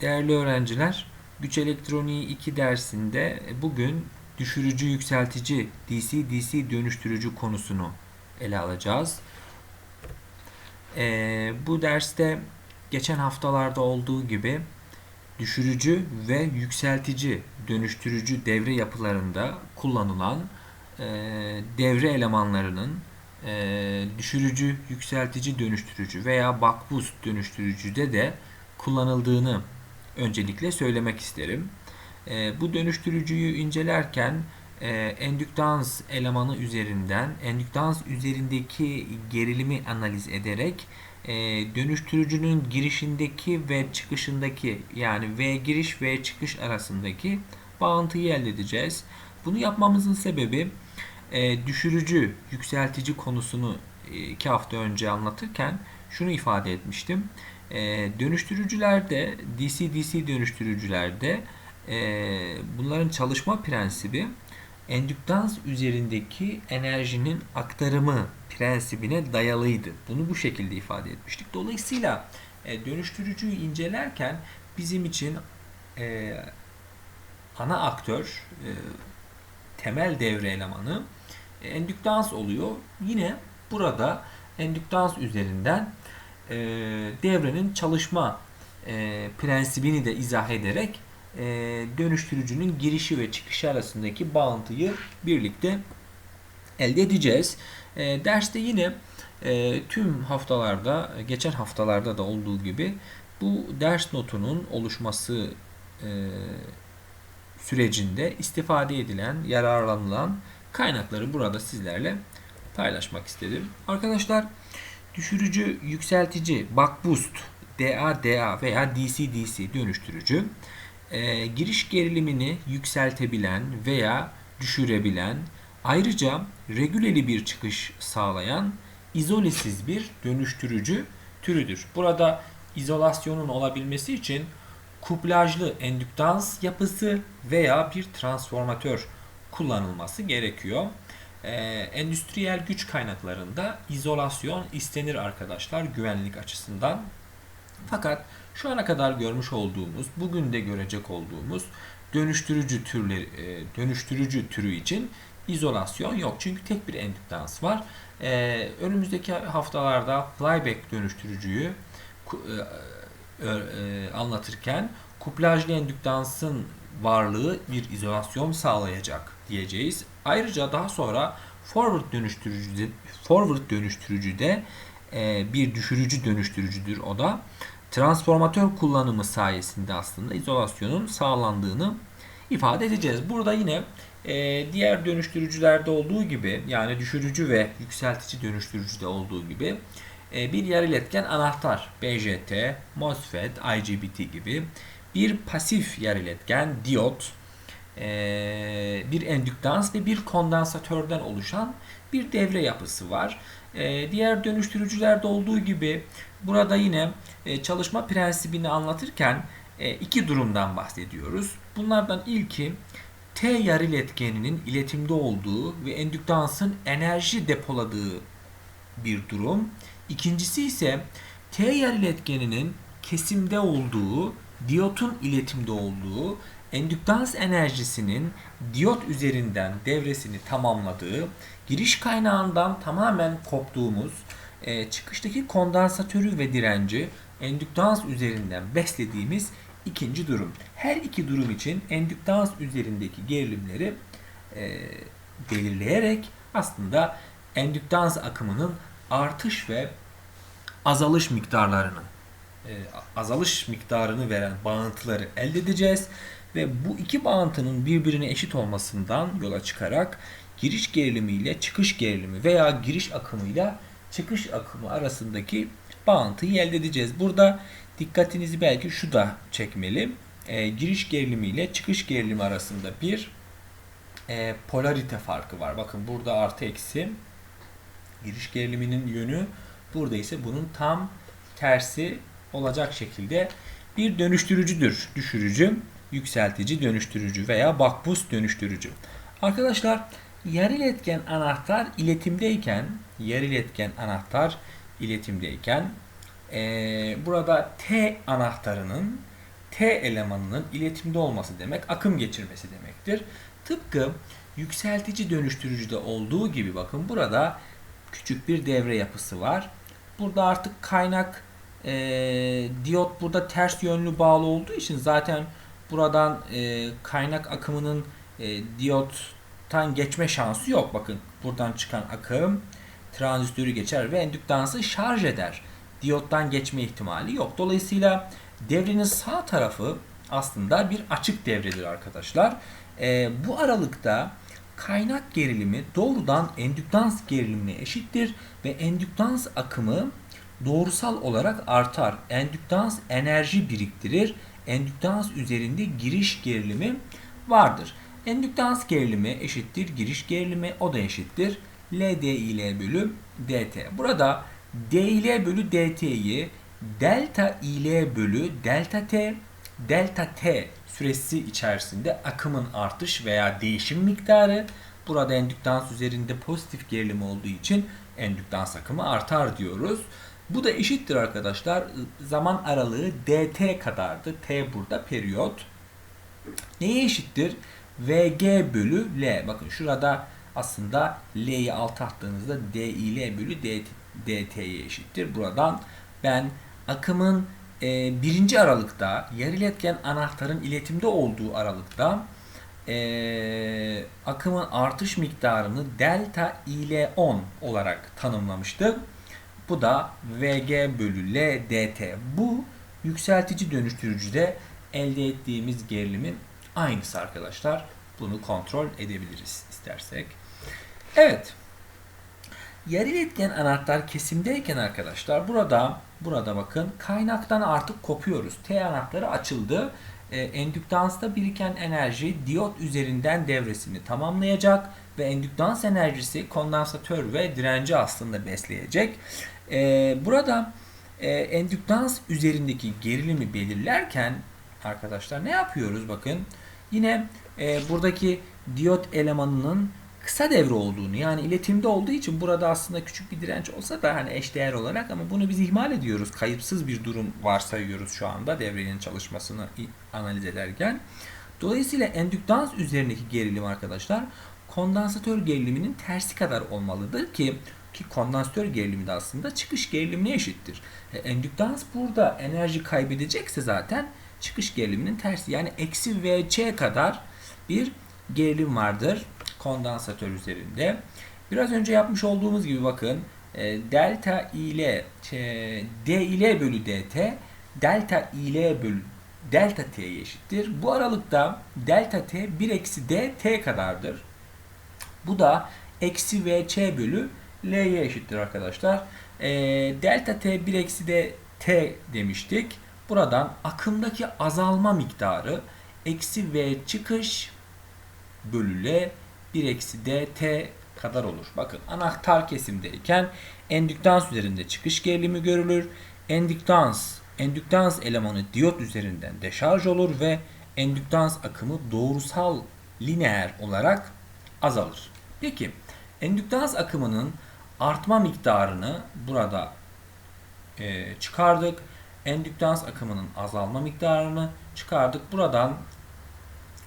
Değerli öğrenciler, Güç Elektroniği 2 dersinde bugün düşürücü yükseltici DC-DC dönüştürücü konusunu ele alacağız. Ee, bu derste geçen haftalarda olduğu gibi düşürücü ve yükseltici dönüştürücü devre yapılarında kullanılan e, devre elemanlarının e, düşürücü, yükseltici dönüştürücü veya buck boost dönüştürücüde de kullanıldığını öncelikle söylemek isterim. E, bu dönüştürücüyü incelerken e, endüktans elemanı üzerinden endüktans üzerindeki gerilimi analiz ederek e, dönüştürücünün girişindeki ve çıkışındaki yani V giriş ve çıkış arasındaki bağıntıyı elde edeceğiz. Bunu yapmamızın sebebi e, düşürücü, yükseltici konusunu e, iki hafta önce anlatırken şunu ifade etmiştim. E, dönüştürücülerde, DC-DC dönüştürücülerde e, bunların çalışma prensibi endüktans üzerindeki enerjinin aktarımı prensibine dayalıydı. Bunu bu şekilde ifade etmiştik. Dolayısıyla e, dönüştürücüyü incelerken bizim için e, ana aktör, e, temel devre elemanı e, endüktans oluyor. Yine burada endüktans üzerinden e, devrenin çalışma e, prensibini de izah ederek e, dönüştürücünün girişi ve çıkışı arasındaki bağıntıyı birlikte elde edeceğiz. E, derste yine e, tüm haftalarda, geçen haftalarda da olduğu gibi bu ders notunun oluşması e, sürecinde istifade edilen, yararlanılan kaynakları burada sizlerle paylaşmak istedim. Arkadaşlar düşürücü, yükseltici, buck boost, DA, DA veya DC, DC dönüştürücü e, giriş gerilimini yükseltebilen veya düşürebilen ayrıca regüleli bir çıkış sağlayan izolesiz bir dönüştürücü türüdür. Burada izolasyonun olabilmesi için kuplajlı endüktans yapısı veya bir transformatör kullanılması gerekiyor. Ee, endüstriyel güç kaynaklarında izolasyon istenir arkadaşlar güvenlik açısından. Fakat şu ana kadar görmüş olduğumuz, bugün de görecek olduğumuz dönüştürücü türleri, e, dönüştürücü türü için izolasyon yok. Çünkü tek bir endüktans var. Ee, önümüzdeki haftalarda flyback dönüştürücüyü e, e, anlatırken kuplajlı endüktansın varlığı bir izolasyon sağlayacak diyeceğiz. Ayrıca daha sonra forward dönüştürücü forward dönüştürücü de e, bir düşürücü dönüştürücüdür o da. Transformatör kullanımı sayesinde aslında izolasyonun sağlandığını ifade edeceğiz. Burada yine e, diğer dönüştürücülerde olduğu gibi yani düşürücü ve yükseltici dönüştürücüde olduğu gibi e, bir yarı iletken anahtar BJT, MOSFET, IGBT gibi bir pasif yarı iletken diyot, e, bir endüktans ve bir kondansatörden oluşan bir devre yapısı var. E, diğer dönüştürücülerde olduğu gibi burada yine çalışma prensibini anlatırken iki durumdan bahsediyoruz. Bunlardan ilki T yarı iletkeninin iletimde olduğu ve endüktansın enerji depoladığı bir durum. İkincisi ise T yer iletkeninin kesimde olduğu, diyotun iletimde olduğu, endüktans enerjisinin diyot üzerinden devresini tamamladığı, giriş kaynağından tamamen koptuğumuz, e, çıkıştaki kondansatörü ve direnci endüktans üzerinden beslediğimiz ikinci durum. Her iki durum için endüktans üzerindeki gerilimleri e, belirleyerek aslında endüktans akımının artış ve azalış miktarlarını e, azalış miktarını veren bağıntıları elde edeceğiz ve bu iki bağıntının birbirine eşit olmasından yola çıkarak giriş gerilimi ile çıkış gerilimi veya giriş akımıyla çıkış akımı arasındaki bağıntıyı elde edeceğiz. Burada dikkatinizi belki şu da çekmeli. E, giriş gerilimi ile çıkış gerilimi arasında bir e, polarite farkı var. Bakın burada artı eksi giriş geriliminin yönü burada ise bunun tam tersi olacak şekilde bir dönüştürücüdür. Düşürücü, yükseltici dönüştürücü veya bakbus dönüştürücü. Arkadaşlar yarı iletken anahtar iletimdeyken yarı iletken anahtar iletimdeyken e, burada T anahtarının T elemanının iletimde olması demek akım geçirmesi demektir. Tıpkı yükseltici dönüştürücüde olduğu gibi bakın burada küçük bir devre yapısı var. Burada artık kaynak e, diyot burada ters yönlü bağlı olduğu için zaten buradan e, kaynak akımının e, diyottan geçme şansı yok. Bakın buradan çıkan akım transistörü geçer ve endüktansı şarj eder. Diyottan geçme ihtimali yok. Dolayısıyla devrenin sağ tarafı aslında bir açık devredir arkadaşlar. E, bu aralıkta kaynak gerilimi doğrudan endüktans gerilimine eşittir ve endüktans akımı doğrusal olarak artar. Endüktans enerji biriktirir. Endüktans üzerinde giriş gerilimi vardır. Endüktans gerilimi eşittir giriş gerilimi o da eşittir. LDIL bölü DT. Burada DIL bölü DT'yi delta IL bölü delta T delta T süresi içerisinde akımın artış veya değişim miktarı burada endüktans üzerinde pozitif gerilim olduğu için endüktans akımı artar diyoruz. Bu da eşittir arkadaşlar. Zaman aralığı dt kadardı. T burada periyot. Neye eşittir? Vg bölü L. Bakın şurada aslında L'yi alt attığınızda DIL bölü DT'ye eşittir. Buradan ben akımın e, birinci aralıkta yarı iletken anahtarın iletimde olduğu aralıkta e, akımın artış miktarını delta ile 10 olarak tanımlamıştım. Bu da Vg bölü L. Bu yükseltici dönüştürücüde elde ettiğimiz gerilimin aynısı arkadaşlar. Bunu kontrol edebiliriz istersek. Evet. Yarı iletken anahtar kesimdeyken arkadaşlar burada burada bakın kaynaktan artık kopuyoruz. T anahtarı açıldı. E, endüktansta biriken enerji diyot üzerinden devresini tamamlayacak ve endüktans enerjisi kondansatör ve direnci aslında besleyecek. E, burada e, endüktans üzerindeki gerilimi belirlerken arkadaşlar ne yapıyoruz bakın. Yine e, buradaki diyot elemanının kısa devre olduğunu yani iletimde olduğu için burada aslında küçük bir direnç olsa da hani eşdeğer olarak ama bunu biz ihmal ediyoruz. Kayıpsız bir durum varsayıyoruz şu anda devrenin çalışmasını analiz ederken. Dolayısıyla endüktans üzerindeki gerilim arkadaşlar kondansatör geriliminin tersi kadar olmalıdır ki ki kondansatör gerilimi de aslında çıkış gerilimine eşittir. E, endüktans burada enerji kaybedecekse zaten çıkış geriliminin tersi yani eksi VC kadar bir gerilim vardır kondansatör üzerinde. Biraz önce yapmış olduğumuz gibi bakın e, delta ile d ile bölü dt delta ile bölü delta t'ye eşittir. Bu aralıkta delta t 1 eksi d t kadardır. Bu da eksi vc bölü l'ye eşittir arkadaşlar. E, delta t 1 eksi d t demiştik. Buradan akımdaki azalma miktarı eksi v çıkış bölü l 1 eksi dt kadar olur. Bakın anahtar kesimdeyken endüktans üzerinde çıkış gerilimi görülür. Endüktans, endüktans elemanı diyot üzerinden deşarj olur ve endüktans akımı doğrusal lineer olarak azalır. Peki endüktans akımının artma miktarını burada e, çıkardık. Endüktans akımının azalma miktarını çıkardık. Buradan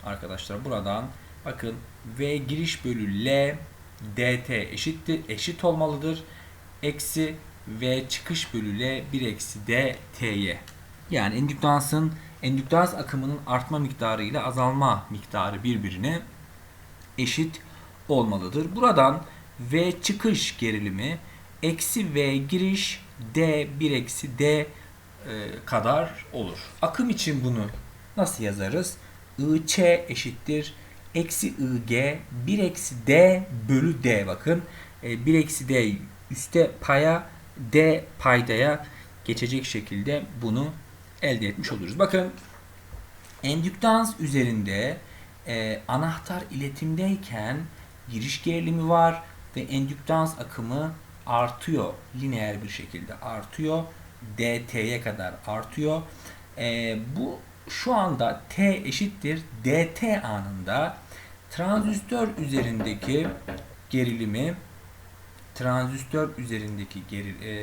arkadaşlar buradan bakın V giriş bölü L dt eşittir, eşit olmalıdır. Eksi V çıkış bölü L 1 eksi dt'ye. Yani endüktansın endüktans akımının artma miktarı ile azalma miktarı birbirine eşit olmalıdır. Buradan V çıkış gerilimi eksi V giriş D 1 eksi D e, kadar olur. Akım için bunu nasıl yazarız? IC eşittir eksi IG 1 eksi D bölü D bakın. E, 1 eksi D üste paya D paydaya geçecek şekilde bunu elde etmiş oluruz. Bakın endüktans üzerinde e, anahtar iletimdeyken giriş gerilimi var ve endüktans akımı artıyor. Lineer bir şekilde artıyor. DT'ye kadar artıyor. E, bu şu anda T eşittir dt anında transistör üzerindeki gerilimi transistör üzerindeki geri, e,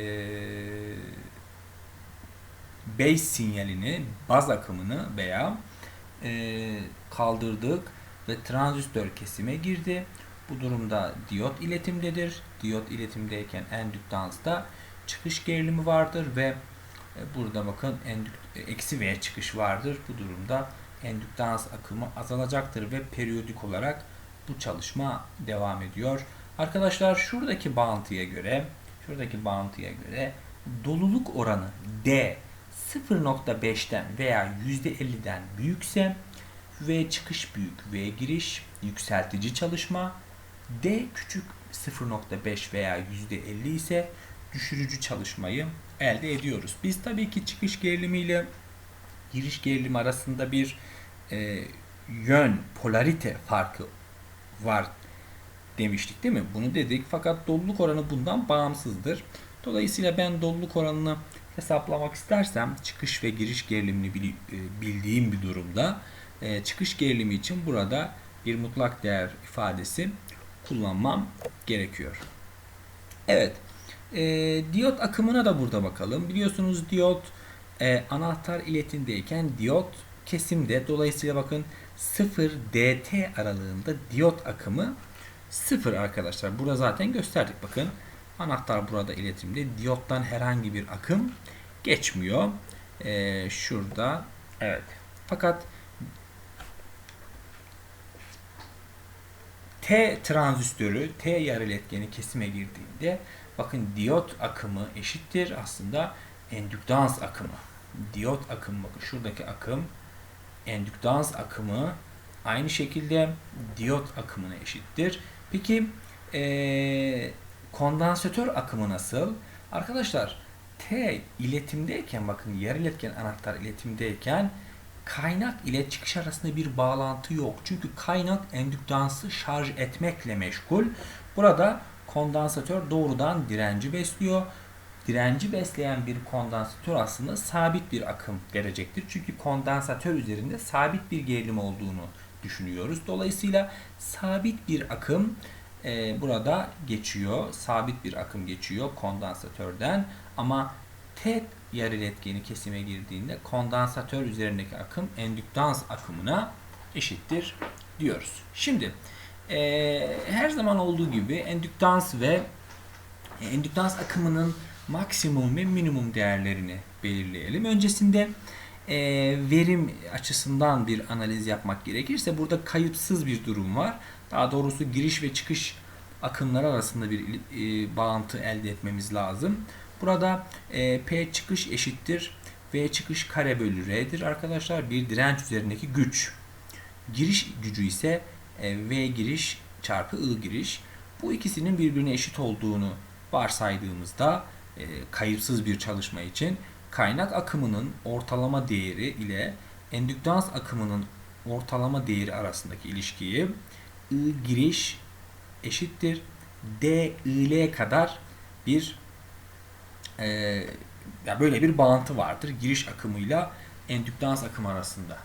base sinyalini, baz akımını veya e, kaldırdık ve transistör kesime girdi. Bu durumda diyot iletimdedir. Diyot iletimdeyken endüktansta çıkış gerilimi vardır ve e, burada bakın endük, eksi V çıkış vardır. Bu durumda endüktans akımı azalacaktır ve periyodik olarak bu çalışma devam ediyor. Arkadaşlar şuradaki bağıntıya göre şuradaki bağıntıya göre doluluk oranı D 0.5'ten veya %50'den büyükse V çıkış büyük, V giriş yükseltici çalışma, D küçük 0.5 veya %50 ise düşürücü çalışmayı elde ediyoruz. Biz tabii ki çıkış gerilimi ile giriş gerilimi arasında bir e, yön, polarite farkı var demiştik değil mi? Bunu dedik fakat doluluk oranı bundan bağımsızdır. Dolayısıyla ben doluluk oranını hesaplamak istersem çıkış ve giriş gerilimini e, bildiğim bir durumda e, çıkış gerilimi için burada bir mutlak değer ifadesi kullanmam gerekiyor. Evet. E, diyot akımına da burada bakalım. Biliyorsunuz diyot e, anahtar iletindeyken diyot kesimde. Dolayısıyla bakın 0 dt aralığında diyot akımı 0 arkadaşlar. Burada zaten gösterdik bakın. Anahtar burada iletimde. Diyottan herhangi bir akım geçmiyor. Ee, şurada evet. Fakat T transistörü T yarı iletkeni kesime girdiğinde bakın diyot akımı eşittir aslında endüktans akımı. Diyot akımı bakın şuradaki akım endüktans akımı aynı şekilde diyot akımına eşittir. Peki ee, kondansatör akımı nasıl? Arkadaşlar T iletimdeyken bakın yarı iletken anahtar iletimdeyken kaynak ile çıkış arasında bir bağlantı yok. Çünkü kaynak endüktansı şarj etmekle meşgul. Burada kondansatör doğrudan direnci besliyor. Direnci besleyen bir kondansatör aslında sabit bir akım verecektir. Çünkü kondansatör üzerinde sabit bir gerilim olduğunu düşünüyoruz. Dolayısıyla sabit bir akım e, burada geçiyor. Sabit bir akım geçiyor kondansatörden ama tek yarı iletkeni kesime girdiğinde kondansatör üzerindeki akım endüktans akımına eşittir diyoruz. Şimdi e, her zaman olduğu gibi endüktans ve e, endüktans akımının maksimum ve minimum değerlerini belirleyelim. Öncesinde e, verim açısından bir analiz yapmak gerekirse burada kayıpsız bir durum var. Daha doğrusu giriş ve çıkış akımları arasında bir e, bağıntı elde etmemiz lazım. Burada e, P çıkış eşittir V çıkış kare bölü R'dir arkadaşlar. Bir direnç üzerindeki güç. Giriş gücü ise e, V giriş çarpı I giriş. Bu ikisinin birbirine eşit olduğunu varsaydığımızda e, kayıpsız bir çalışma için kaynak akımının ortalama değeri ile endüktans akımının ortalama değeri arasındaki ilişkiyi I giriş eşittir D ile kadar bir e, ya böyle bir bağıntı vardır giriş akımıyla endüktans akımı arasında.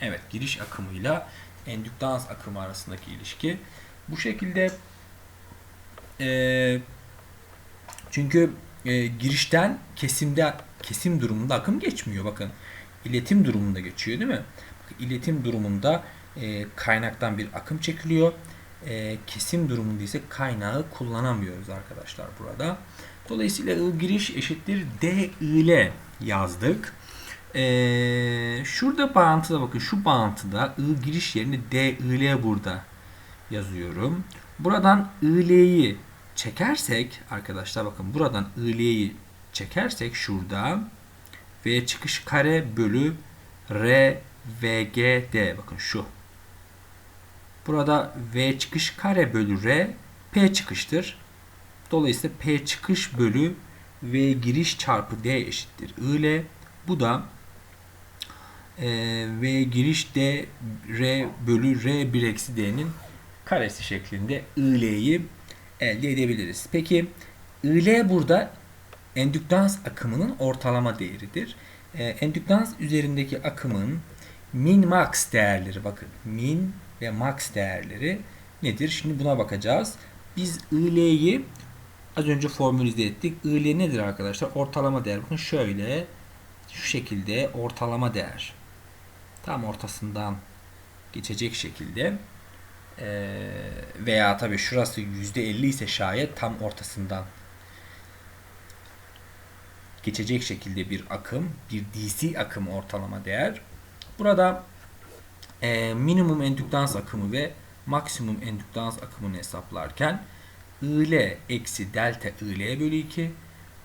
Evet, giriş akımıyla endüktans akımı arasındaki ilişki bu şekilde e, çünkü e, girişten kesimde kesim durumunda akım geçmiyor. Bakın iletim durumunda geçiyor değil mi? İletim durumunda e, kaynaktan bir akım çekiliyor. E, kesim durumunda ise kaynağı kullanamıyoruz arkadaşlar burada. Dolayısıyla I giriş eşittir D ile yazdık. Ee, şurada bağıntıda bakın şu bağıntıda I giriş yerine D ile burada yazıyorum. Buradan IL'yi çekersek arkadaşlar bakın buradan IL'yi çekersek şurada V çıkış kare bölü R VGD bakın şu. Burada V çıkış kare bölü R P çıkıştır. Dolayısıyla P çıkış bölü V giriş çarpı D eşittir I ile. Bu da e, V giriş D R bölü R 1 eksi D'nin karesi şeklinde IL'yi elde edebiliriz. Peki IL burada endüktans akımının ortalama değeridir. E, endüktans üzerindeki akımın min max değerleri bakın min ve max değerleri nedir? Şimdi buna bakacağız. Biz IL'yi Az önce formülize ettik. IL nedir arkadaşlar? Ortalama değer. Bakın şöyle şu şekilde ortalama değer tam ortasından geçecek şekilde e, veya tabii şurası %50 ise şayet tam ortasından geçecek şekilde bir akım, bir DC akım ortalama değer. Burada e, minimum endüktans akımı ve maksimum endüktans akımını hesaplarken IL eksi delta IL bölü 2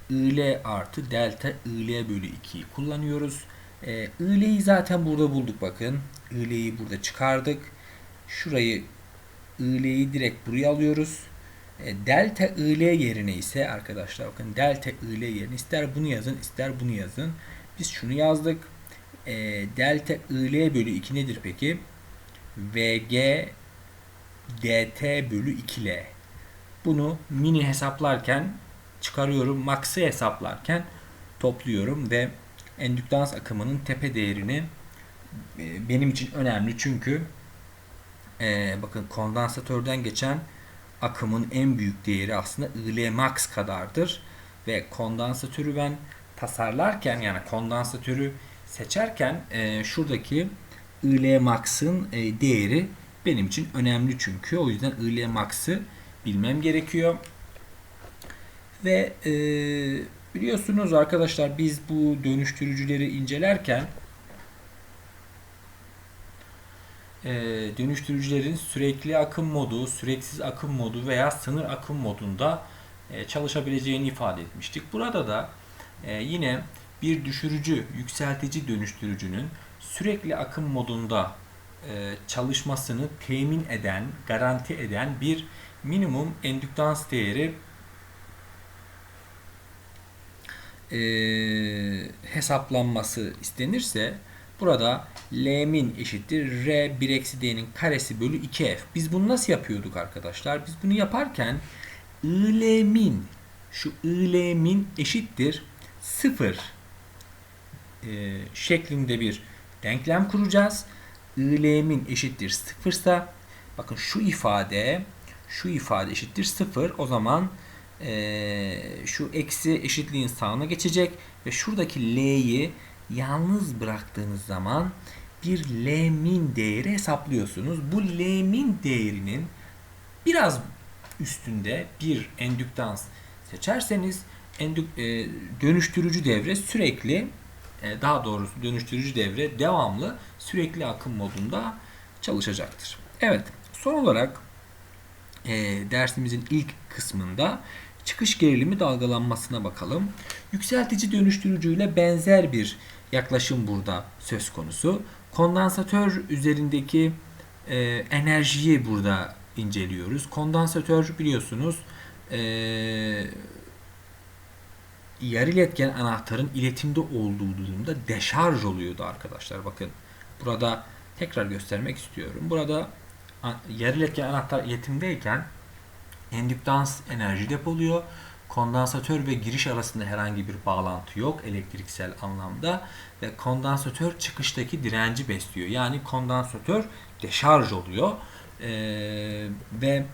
IL artı delta IL bölü 2'yi kullanıyoruz. E, IL'yi zaten burada bulduk bakın. IL'yi burada çıkardık. Şurayı IL'yi direkt buraya alıyoruz. E, delta IL yerine ise arkadaşlar bakın delta IL yerine ister bunu yazın ister bunu yazın. Biz şunu yazdık. E, delta IL bölü 2 nedir peki? VG dt bölü 2L. Bunu mini hesaplarken çıkarıyorum. Max'ı hesaplarken topluyorum ve endüktans akımının tepe değerini e, benim için önemli çünkü e, bakın kondansatörden geçen akımın en büyük değeri aslında IL max kadardır ve kondansatörü ben tasarlarken yani kondansatörü seçerken e, şuradaki IL max'ın e, değeri benim için önemli çünkü o yüzden IL max'ı bilmem gerekiyor. Ve e, biliyorsunuz arkadaşlar biz bu dönüştürücüleri incelerken e, dönüştürücülerin sürekli akım modu, süreksiz akım modu veya sınır akım modunda e, çalışabileceğini ifade etmiştik. Burada da e, yine bir düşürücü, yükseltici dönüştürücünün sürekli akım modunda e, çalışmasını temin eden, garanti eden bir minimum endüktans değeri e, hesaplanması istenirse burada L'min eşittir R 1 eksi D'nin karesi bölü 2F. Biz bunu nasıl yapıyorduk arkadaşlar? Biz bunu yaparken IL'min şu IL'min eşittir 0 e, şeklinde bir denklem kuracağız. IL'min eşittir 0 ise bakın şu ifade şu ifade eşittir 0. O zaman e, şu eksi eşitliğin sağına geçecek ve şuradaki L'yi yalnız bıraktığınız zaman bir L min değeri hesaplıyorsunuz. Bu L min değerinin biraz üstünde bir endüktans seçerseniz endük, e, dönüştürücü devre sürekli daha doğrusu dönüştürücü devre devamlı sürekli akım modunda çalışacaktır. Evet son olarak e, dersimizin ilk kısmında çıkış gerilimi dalgalanmasına bakalım. Yükseltici dönüştürücüyle benzer bir yaklaşım burada söz konusu. Kondansatör üzerindeki e, enerjiyi burada inceliyoruz. Kondansatör biliyorsunuz e, yarı iletken anahtarın iletimde olduğu durumda deşarj oluyordu arkadaşlar. Bakın burada tekrar göstermek istiyorum. Burada yarı iletken anahtar iletimdeyken endüktans enerji depoluyor. Kondansatör ve giriş arasında herhangi bir bağlantı yok elektriksel anlamda ve kondansatör çıkıştaki direnci besliyor. Yani kondansatör deşarj oluyor ee, ve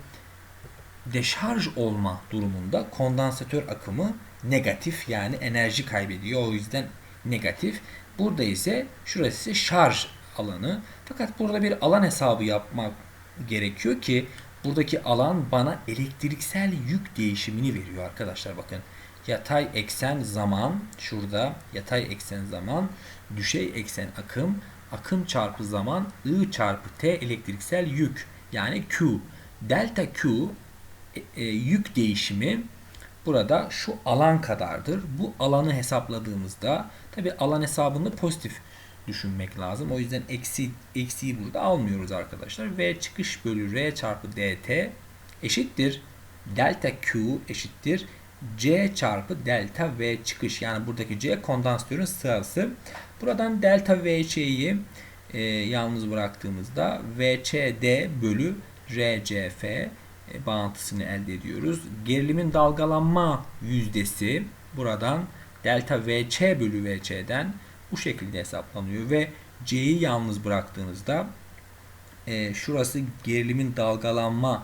deşarj olma durumunda kondansatör akımı negatif yani enerji kaybediyor. O yüzden negatif. Burada ise şurası ise şarj alanı. Fakat burada bir alan hesabı yapmak gerekiyor ki buradaki alan bana elektriksel yük değişimini veriyor arkadaşlar bakın. Yatay eksen zaman şurada yatay eksen zaman düşey eksen akım akım çarpı zaman I çarpı T elektriksel yük yani Q. Delta Q e, e, yük değişimi burada şu alan kadardır. Bu alanı hesapladığımızda tabi alan hesabını pozitif düşünmek lazım. O yüzden eksi eksiyi burada almıyoruz arkadaşlar. V çıkış bölü R çarpı DT eşittir. Delta Q eşittir. C çarpı delta V çıkış. Yani buradaki C kondansatörün sırası. Buradan delta VC'yi e, yalnız bıraktığımızda VCD bölü RCF bağıntısını elde ediyoruz. Gerilimin dalgalanma yüzdesi buradan delta VC bölü VC'den bu şekilde hesaplanıyor ve C'yi yalnız bıraktığınızda e, şurası gerilimin dalgalanma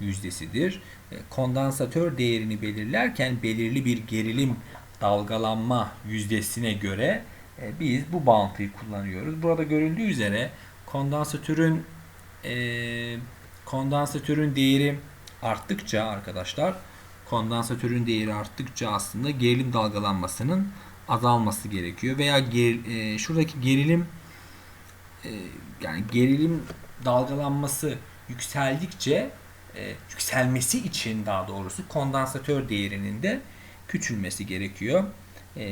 yüzdesidir. E, kondansatör değerini belirlerken belirli bir gerilim dalgalanma yüzdesine göre e, biz bu bağıntıyı kullanıyoruz. Burada görüldüğü üzere kondansatörün e, kondansatörün değeri arttıkça arkadaşlar kondansatörün değeri arttıkça aslında gerilim dalgalanmasının azalması gerekiyor veya ger, e, şuradaki gerilim e, yani gerilim dalgalanması yükseldikçe e, yükselmesi için daha doğrusu kondansatör değerinin de küçülmesi gerekiyor. E,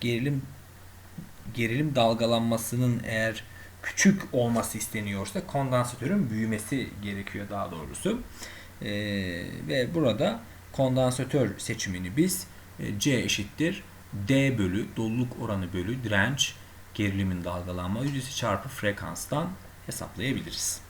gerilim gerilim dalgalanmasının eğer küçük olması isteniyorsa kondansatörün büyümesi gerekiyor daha doğrusu. E, ve burada kondansatör seçimini biz e, C eşittir D bölü doluluk oranı bölü direnç gerilimin dalgalanma yüzdesi çarpı frekanstan hesaplayabiliriz.